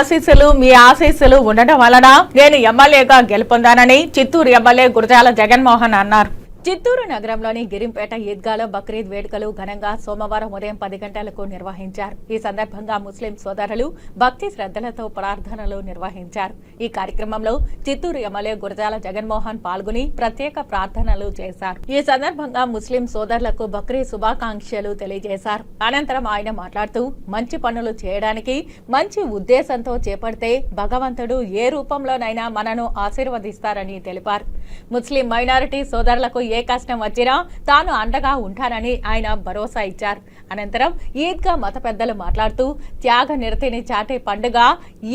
ఆశీస్సులు మీ ఆశీస్సులు ఉండడం వలన నేను ఎమ్మెల్యేగా గెలుపొందానని చిత్తూరు ఎమ్మెల్యే గురజాల జగన్మోహన్ అన్నారు. చిత్తూరు నగరంలోని గిరింపేట ఈద్గాలో బక్రీద్ వేడుకలు ఘనంగా సోమవారం ఉదయం పది గంటలకు నిర్వహించారు. ఈ సందర్భంగా ముస్లిం సోదరులు భక్తి శ్రద్ధలతో ప్రార్థనలు నిర్వహించారు. ఈ కార్యక్రమంలో చిత్తూరు ఎమ్మెల్యే గురజాల జగన్మోహన్ పాల్గొని ప్రత్యేక ప్రార్థనలు చేశారు. ఈ సందర్భంగా ముస్లిం సోదరులకు బక్రీద్ శుభాకాంక్షలు తెలియజేశారు. అనంతరం ఆయన మాట్లాడుతూ మంచి పనులు చేయడానికి మంచి ఉద్దేశంతో చేపడితే భగవంతుడు ఏ రూపంలోనైనా మనను ఆశీర్వదిస్తారని తెలిపారు. ముస్లిం మైనారిటీ సోదరులకు ఏ కష్టం వచ్చినా తాను అండగా ఉంటానని ఆయన భరోసా ఇచ్చారు. అనంతరం ఈద్గా మత పెద్దలు మాట్లాడుతూ త్యాగ నిరతిని చాటే పండుగ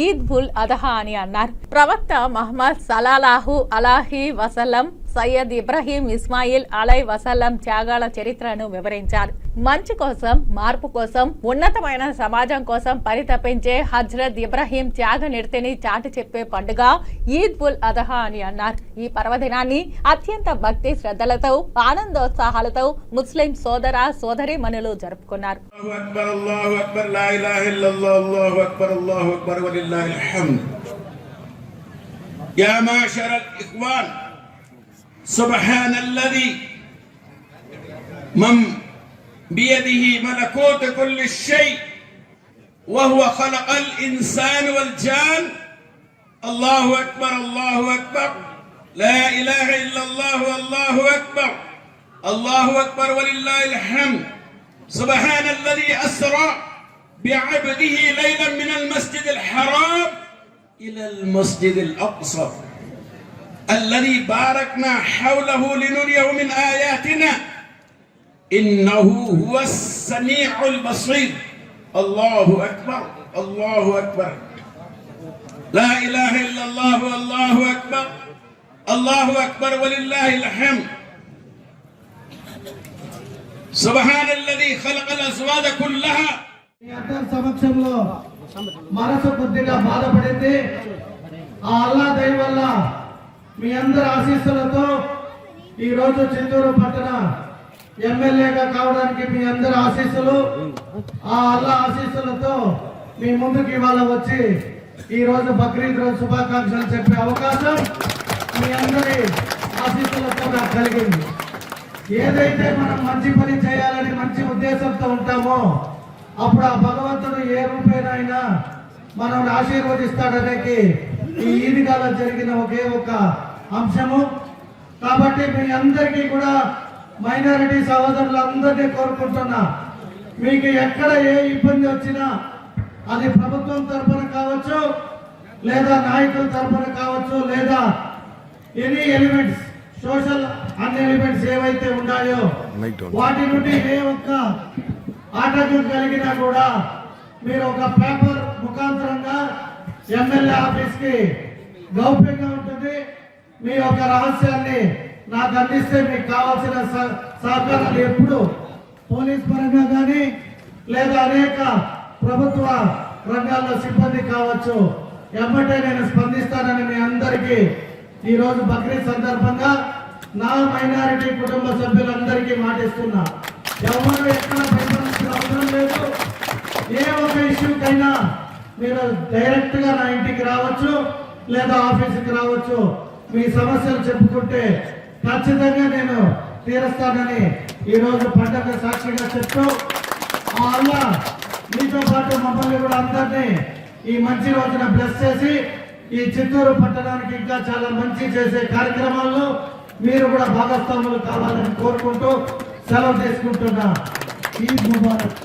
ఈద్ బుల్ అదహా అని అన్నారు. ప్రవక్త మహమ్మద్ సలాలాహు అలాహి వసలం సయ్యద్ ఇబ్రహీం ఇస్మాయిల్ అలై వసల్లం త్యాగాల చరిత్రను వివరించారు మంచి కోసం మార్పు కోసం ఉన్నతమైన సమాజం కోసం పరితపించే హజ్రత్ ఇబ్రహీం త్యాగ నిరతిని చాటి చెప్పే పండుగ ఈద్ ఉల్ అదహా అని అన్నారు ఈ పర్వదినాన్ని అత్యంత భక్తి శ్రద్ధలతో ఆనందోత్సాహాలతో ముస్లిం సోదర సోదరి మనులు జరుపుకున్నారు الله أكبر الله أكبر لا إله إلا الله الله أكبر الله أكبر ولله الحمد يا معشر الإخوان سبحان الذي من بيده ملكوت كل شيء وهو خلق الإنسان والجان. الله أكبر الله أكبر. لا إله إلا الله والله أكبر. الله أكبر ولله الحمد. سبحان الذي أسرى بعبده ليلا من المسجد الحرام إلى المسجد الأقصى. الذي باركنا حوله لنريه من آياتنا إنه هو السميع البصير الله أكبر الله أكبر لا إله إلا الله والله أكبر الله أكبر ولله الحمد سبحان الذي خلق الأزواج كلها మీ అందరి సమక్షంలో మనసు కొద్దిగా బాధపడింది ఆ అల్లా దయ వల్ల మీ అందరి ఆశీస్సులతో ఈరోజు చిత్తూరు పట్టణ ఎమ్మెల్యేగా కావడానికి మీ అందరి ఆశీస్సులు ఆ అల్లా ఆశీస్సులతో మీ ముందుకు ఇవాళ వచ్చి ఈరోజు బక్రీద్ రోజు శుభాకాంక్షలు చెప్పే అవకాశం మీ అందరి ఆశీస్సులతో నాకు కలిగింది. ఏదైతే మనం మంచి పని చేయాలని మంచి ఉద్దేశంతో ఉంటామో అప్పుడు ఆ భగవంతుడు ఏ రూపేనైనా మనం ఆశీర్వదిస్తాడనేకి ఈ ఈదిగాలో జరిగిన ఒకే ఒక అంశము. కాబట్టి మీ అందరికీ కూడా మైనారిటీ సహోదరులందరినీ కోరుకుంటున్నా. మీకు ఎక్కడ ఏ ఇబ్బంది వచ్చినా అది ప్రభుత్వం తరఫున కావచ్చు లేదా నాయకుల తరఫున కావచ్చు లేదా any elements social an elements ఏవైతే ఉన్నాయో వాటి నుండి ఏ ఒక్క ఆటంకం కలిగినా కూడా మీరు ఒక పేపర్ ముఖాంతరంగా ఎమ్మెల్యే ఆఫీస్కి గౌప్యంగా ఉంటుంది. మీ యొక్క రహస్యాన్ని నాకు అందిస్తే మీకు కావాల్సిన సహ- సహకారాలు ఎప్పుడు పోలీస్ పరంగా కానీ లేదా అనేక ప్రభుత్వ రంగాల్లో సిబ్బంది కావచ్చు. ఎమ్మటే నేను స్పందిస్తానని మీ అందరికీ ఈరోజు బక్రీద్ సందర్భంగా నా మైనారిటీ కుటుంబ సభ్యులందరికీ మాటిస్తున్నా. ఎవరు ఎక్కడ భయపడాల్సిన అవసరం లేదు. ఏ ఒక ఇష్యూకైనా మీరు డైరెక్ట్గా నా ఇంటికి రావచ్చు లేదా ఆఫీస్కి రావచ్చు. మీ సమస్యలు చెప్పుకుంటే ఖచ్చితంగా నేను తీరుస్తానని ఈరోజు పండగ సాక్షిగా చెప్తూ ఆ అల్లా మీతో పాటు మమ్మల్ని కూడా అందరినీ ఈ మంచి రోజున బ్లెస్ చేసి ఈ చిత్తూరు పట్టణానికి ఇంకా చాలా మంచి చేసే కార్యక్రమాల్లో మీరు కూడా భాగస్వాములు కావాలని కోరుకుంటూ సెలవు తీసుకుంటున్నా. ఈ ముబారక్.